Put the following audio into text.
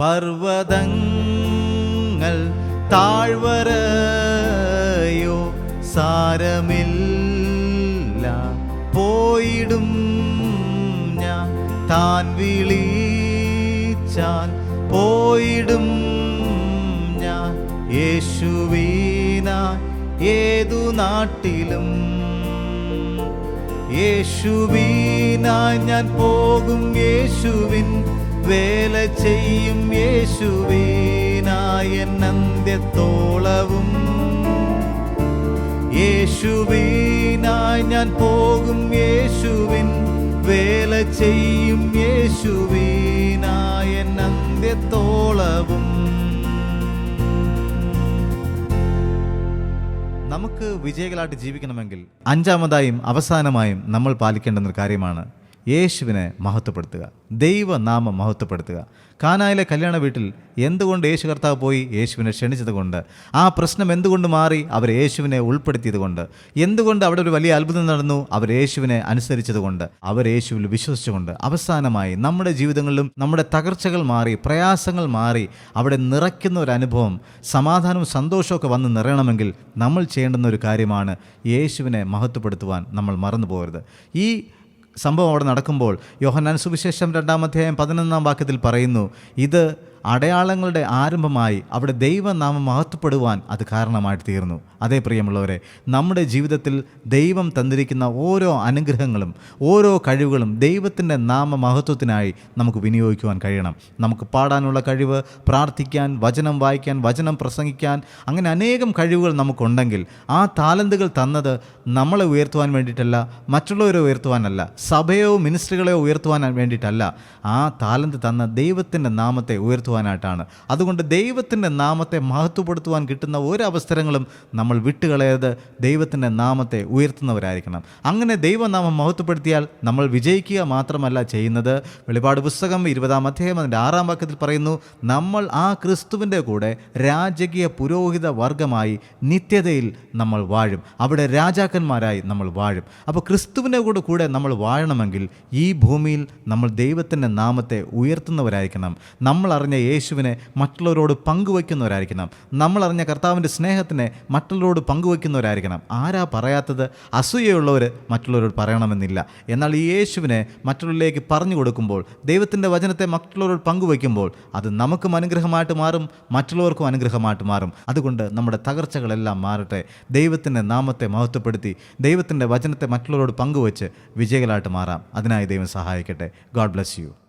പർവതങ്ങൾ താഴ്വരയോ സാരമില്ല. പോയിടും ഞാൻ താൻ വിളിച്ചാൽ. പോയിടും ഞാൻ യേശുവീന ഏതു നാട്ടിലും. യേശുവീന ഞാൻ പോകും യേശുവിൻ വേല ചെയ്യും യേശുവേനായ അന്ത്യത്തോളവും. യേശുവീനായി ഞാൻ പോകും യേശുവിൻ വേല ചെയ്യും യേശുവിനായ അന്ത്യത്തോളവും. നമുക്ക് വിജയികളായിട്ട് ജീവിക്കണമെങ്കിൽ അഞ്ചാമതായും അവസാനമായും നമ്മൾ പാലിക്കേണ്ടുന്ന കാര്യമാണ് യേശുവിനെ മഹത്വപ്പെടുത്തുക. ദൈവനാമം മഹത്വപ്പെടുത്തുക. കാനായിലെ കല്യാണ വീട്ടിൽ എന്തുകൊണ്ട് യേശു കർത്താവ് പോയി? യേശുവിനെ ക്ഷണിച്ചതുകൊണ്ട് ആ പ്രശ്നം എന്തുകൊണ്ട് മാറി? അവർ യേശുവിനെ ഉൾപ്പെടുത്തിയതുകൊണ്ട് എന്തുകൊണ്ട് അവിടെ ഒരു വലിയ അത്ഭുതം നടന്നു? അവർ യേശുവിനെ അനുസരിച്ചതുകൊണ്ട് അവർ യേശുവിൽ വിശ്വസിച്ചുകൊണ്ട് അവസാനമായി നമ്മുടെ ജീവിതങ്ങളിലും നമ്മുടെ തകർച്ചകൾ മാറി പ്രയാസങ്ങൾ മാറി അവിടെ നിറയ്ക്കുന്ന ഒരു അനുഭവം സമാധാനവും സന്തോഷമൊക്കെ വന്ന് നിറയണമെങ്കിൽ നമ്മൾ ചെയ്യേണ്ടുന്ന ഒരു കാര്യമാണ് യേശുവിനെ മഹത്വപ്പെടുത്തുവാൻ നമ്മൾ മറന്നു പോകരുത് ഈ സംഭവം അവിടെ നടക്കുമ്പോൾ യോഹന്നാൻ സുവിശേഷം രണ്ടാം അധ്യായം പതിനൊന്നാം വാക്യത്തിൽ പറയുന്നു ഇത് അടയാളങ്ങളുടെ ആരംഭമായി അവിടെ ദൈവനാമം മഹത്വപ്പെടുവാൻ അത് കാരണമായിട്ട് തീർന്നു. അതേ പ്രിയമുള്ളവരെ നമ്മുടെ ജീവിതത്തിൽ ദൈവം തന്നിരിക്കുന്ന ഓരോ അനുഗ്രഹങ്ങളും ഓരോ കഴിവുകളും ദൈവത്തിന്റെ നാമ മഹത്വത്തിനായി നമുക്ക് വിനിയോഗിക്കുവാൻ കഴിയണം. നമുക്ക് പാടാനുള്ള കഴിവ് പ്രാർത്ഥിക്കാൻ വചനം വായിക്കാൻ വചനം പ്രസംഗിക്കാൻ അങ്ങനെ അനേകം കഴിവുകൾ നമുക്കുണ്ടെങ്കിൽ ആ താലന്തുകൾ തന്നത് നമ്മളെ ഉയർത്തുവാൻ വേണ്ടിയിട്ടല്ല മറ്റുള്ളവരെ ഉയർത്തുവാനല്ല സഭയോ മിനിസ്റ്ററുകളെയോ ഉയർത്തുവാൻ വേണ്ടിയിട്ടല്ല. ആ താലന്ത് തന്ന ദൈവത്തിന്റെ നാമത്തെ ഉയർത്തുവാനായിട്ടാണ് അതുകൊണ്ട് ദൈവത്തിന്റെ നാമത്തെ മഹത്വപ്പെടുത്തുവാൻ കിട്ടുന്ന ഓരോ അവസരങ്ങളും നമ്മൾ വിട്ടുകളയത് ദൈവത്തിന്റെ നാമത്തെ ഉയർത്തുന്നവരായിരിക്കണം. അങ്ങനെ ദൈവനാമം മഹത്വപ്പെടുത്തിയാൽ നമ്മൾ വിജയിക്കുക മാത്രമല്ല ചെയ്യുന്നത്. വെളിപാട് പുസ്തകം ഇരുപതാം അധ്യായം അതിന്റെ ആറാം വാക്യത്തിൽ പറയുന്നു നമ്മൾ ആ ക്രിസ്തുവിന്റെ കൂടെ രാജകീയ പുരോഹിത വർഗമായി നിത്യതയിൽ നമ്മൾ വാഴും. അവിടെ രാജാക്കന്മാരായി നമ്മൾ വാഴും. അപ്പോൾ ക്രിസ്തുവിന്റെ കൂടെ കൂടെ നമ്മൾ വാഴണമെങ്കിൽ ഈ ഭൂമിയിൽ നമ്മൾ ദൈവത്തിന്റെ നാമത്തെ ഉയർത്തുന്നവരായിരിക്കണം. നമ്മൾ അറിഞ്ഞ യേശുവിനെ മറ്റുള്ളവരോട് പങ്കുവയ്ക്കുന്നവരായിരിക്കണം. നമ്മൾ അറിഞ്ഞ കർത്താവിന്റെ സ്നേഹത്തിനെ മറ്റുള്ളവരോട് പങ്കുവയ്ക്കുന്നവരായിരിക്കണം. ആരാ പറയാത്തത്? അസൂയയുള്ളവർ മറ്റുള്ളവരോട് പറയണമെന്നില്ല. എന്നാൽ ഈ യേശുവിനെ മറ്റുള്ളവരിലേക്ക് പറഞ്ഞു കൊടുക്കുമ്പോൾ ദൈവത്തിന്റെ വചനത്തെ മറ്റുള്ളവരോട് പങ്കുവയ്ക്കുമ്പോൾ അത് നമുക്കും അനുഗ്രഹമായിട്ട് മാറും മറ്റുള്ളവർക്കും അനുഗ്രഹമായിട്ട് മാറും. അതുകൊണ്ട് നമ്മുടെ തകർച്ചകളെല്ലാം മാറട്ടെ. ദൈവത്തിന്റെ നാമത്തെ മഹത്വപ്പെടുത്തി ദൈവത്തിന്റെ വചനത്തെ മറ്റുള്ളവരോട് പങ്കുവച്ച് വിജയികളായിട്ട് മാറാം. അതിനായി ദൈവം സഹായിക്കട്ടെ. God bless you.